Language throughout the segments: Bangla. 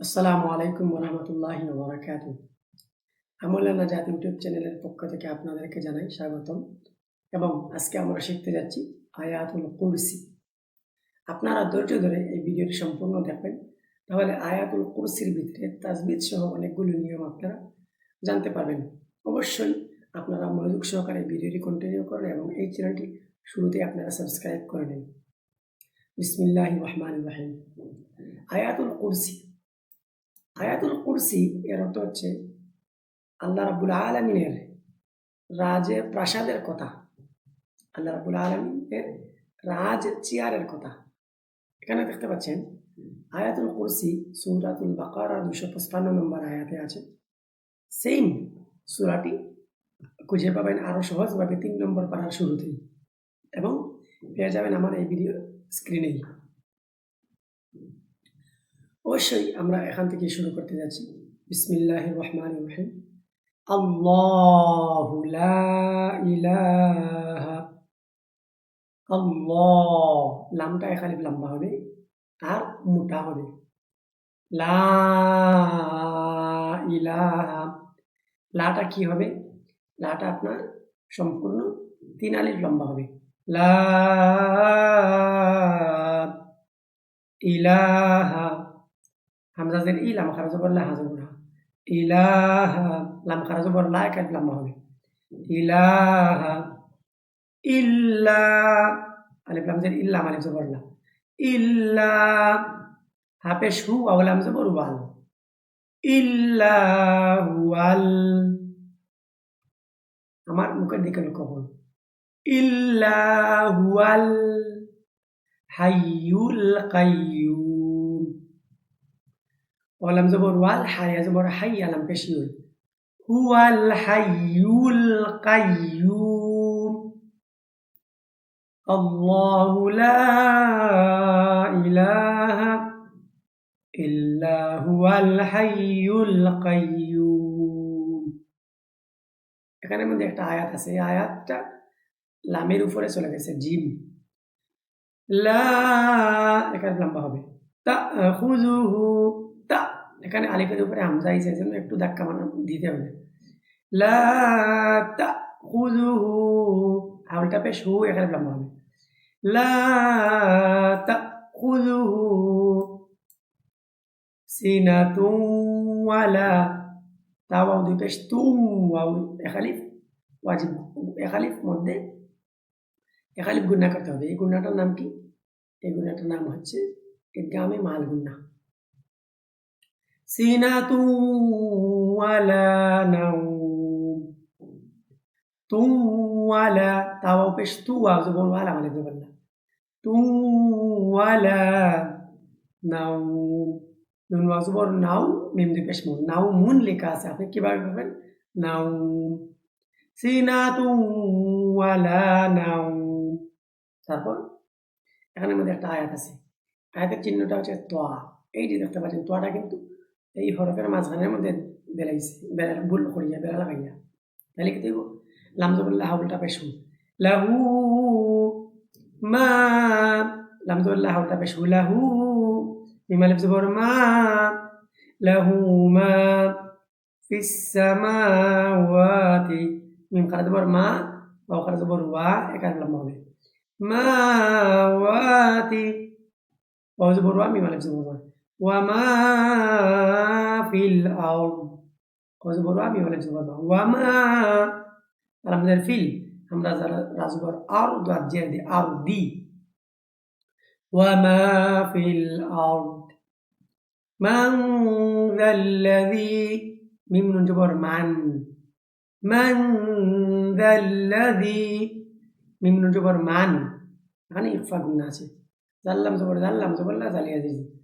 আসসালামু আলাইকুম রহমতুল্লাহ বরাকাতু আমলানা জাতি ইউটিউব চ্যানেলের পক্ষ থেকে আপনাদেরকে জানাই স্বাগতম এবং আজকে আমরা শিখতে যাচ্ছি আয়াতুল কুরসি। আপনারা ধৈর্য ধরে এই ভিডিওটি সম্পূর্ণ দেখবেন, তাহলে আয়াতুল কুরসির ভিতরে তাজবিদ সহ অনেকগুলো নিয়ম আপনারা জানতে পারবেন। অবশ্যই আপনারা মনোযোগ সহকারে ভিডিওটি কন্টিনিউ করেন এবং এই চ্যানেলটি শুরুতে আপনারা সাবস্ক্রাইব করে নিন। বিসমিল্লাহ রহমান রাহিম। আয়াতুল কুরসি আয়াতুল কুরসি এর অর্থ হচ্ছে আল্লাহ রাবুল আলমিনের রাজে প্রাসাদের কথা। আল্লাহ রাবুল আলমিনের রাজ চেয়ারের কথা। এখানে দেখতে পাচ্ছেন আয়াতুল কুরসি সৌরাতুল বাকারা দুশো পঁচপান্ন নম্বর আয়াতে আছে। সেম সুরাটি খুঁজে পাবেন আরও সহজভাবে তিন নম্বর পাড়ার শুরুতেই। এবং পেয়ে যাবেন আমার এই ভিডিও স্ক্রিনেই অবশ্যই আমরা এখান থেকে শুরু করতে যাচ্ছি। বিসমিল্লাহ রহমান রহিম। আল্লাহ লামটা এখানে লম্বা হবে, আর মোটা হবে। লা ইলাহা। লাটা কি হবে? লাটা আপনার সম্পূর্ণ তিন আলির লম্বা হবে। লা ইলাহা। হামজা জের ই লাম খারাজ বললে হাজর না ইলাহা লাম খারাজ বল লা এক লম্বা হবে ইলাহা ইল্লা আলিফ লাম জের ইল্লা আলিফ জবর লা ইল্লা হাফেশ হু আওলাম জবর ওয়াল ইল্লা ওয়াল আমার মুখের দিকে লক্ষ্য করুন ইল্লা হুয়াল হাইয়ুল ওয়ালাম জবর ওয়াল হায়া জবর হাই আলাম পেশিউল হুয়াল হাইয়ুল কাইয়ুম الله لا إله إلا هو الحي القيوم এখানে মধ্যে একটা আয়াত আছে এই আয়াতটা লামের উপরে চলে গেছে জিম লা এখানে লম্বা হবে তা খুজুহু তা এখানে আলিফের উপরে হামজা আইছে জন্য একটু ধাক্কা মানে দিতে হবে। লা হাউলটা পেশ হু, এখানে লম্বা হবে। লা সিনাতুন ওয়ালা তাওয়াও দুই পেশ তুম ওয়াও এখালিফ ওয়াজিব, এখালিফ মধ্যে এখালিফ গুন্না করতে হবে। এই গুন্নাটার নাম কি? এই গুন্নাটার নাম হচ্ছে ইদগামে মাল গুন্না সিনাতু ওয়ালা নাউম। তুম ওয়ালা তাওয়াও পেশ তু ওয়াও জবর ওয়ালা মানে জবর না। তুম ওয়ালা নাউম। নুন ওয়াও জবর নাও মিম মুন নাও মুন। লেখা আছে, আপনি কীভাবে পাবেন? নাও সিনাতু ওয়ালা নাও তারপর এখানের মধ্যে একটা আয়াত আছে। আয়াতের চিহ্নটা হচ্ছে তোয়া এই যে দেখতে পাচ্ছেন তোয়াটা কিন্তু এই হরফের মাঝখানের মধ্যে বেলাইছে বেলা ভুল করিয়া, বেলা লাগাইয়া। তাহলে কি দেখব লামজবুল্লাহ হাউলটা পেশু লাহু মা লামজবুল্লাহ হাউলটা পেশু লাহু মিমালিফ জবর মা, লাহু মা, ফিস সামাওয়াতি, মিম খারাজ জবর মা ওয়া খারাজ জবর ওয়া একার লম্বা হবে। মাওয়াতি ওয়া জবর ওয়া, মিম জবর ওয়া। ওয়া মা ফিল আরদ ওয়া জবর ওয়া মিম আলিফ জবর ওয়া ওয়া মা আর আমাদের ফিল আমরা যারা রাজবর আর দাঁত জের দি আর দি ওয়া মা ফিল আরদ মান যাল্লাযী মিম নুন জবর মান মান যাল্লাযী মিম নুন জবর মান এখানে ইফা আছে জাল্লাম জবর জাল্লাম জবর লা জালিয়া দিয়েছি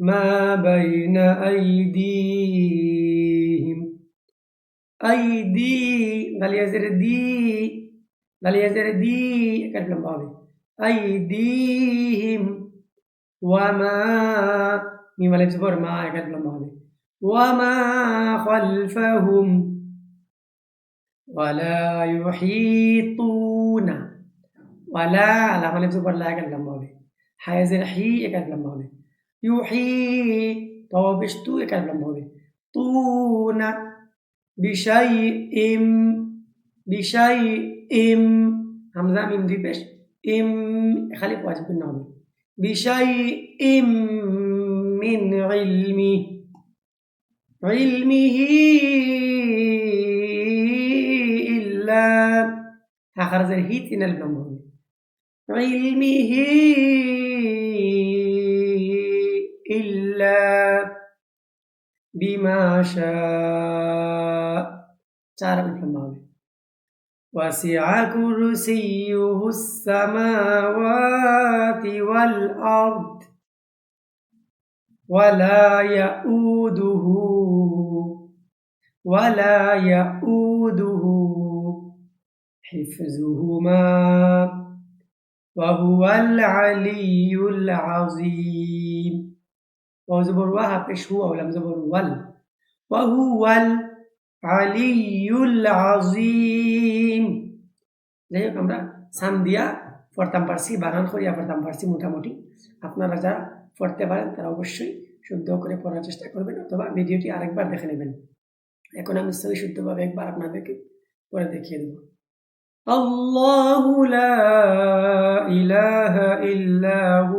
ما بين أيديهم. أيدي دل يزر دي دل يزر دي. كتب الماضي أيديهم. وما ميم الإجبار ما كتب الماضي وما خلفهم. ولا يحيطون. ولا العمل الزبر لا يكاد الماضي حيزر حي يكاد الماضي ইউহি তওবিশ তু একাত লম্বা হবে তুনা বিশাই ইম বিশাই ইম হামজা মিম দুই পেশ ইম খালি ওয়াজিব না হবে বিশাই ইম মিন ইলমি علمه إلا هخرج الهيت إن البلمبون علمه بما شاء চার বিপ্লব হবে وسع كرسيه السماوات والأرض ولا يؤوده ولا يؤوده حفظهما وهو العلي العظيم জবর ওয়া হাফেশ হু আউলাম জবর ওয়াল ওয়াহু ওয়াল আলিউল আজিম যাই হোক আমরা সান দিয়া পড়তাম পারছি, বানান করিয়া পড়তাম পারছি মোটামুটি। আপনারা যারা পড়তে পারেন, তারা অবশ্যই শুদ্ধ করে পড়ার চেষ্টা করবেন অথবা ভিডিওটি আরেকবার দেখে নেবেন। এখন আমি সবই শুদ্ধভাবে একবার আপনাদেরকে পরে দেখিয়ে দেব। আল্লাহু লা ইলাহা ইল্লাহু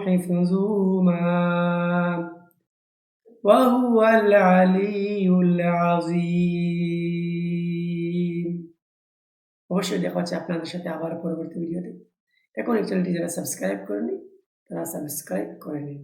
حفظهما وهو العلي العظيم অবশ্যই দেখা হচ্ছে আপনাদের সাথে আবার পরবর্তী ভিডিওতে এখন এই চ্যানেলটি যারা সাবস্ক্রাইব করেনি তারা সাবস্ক্রাইব করে নিন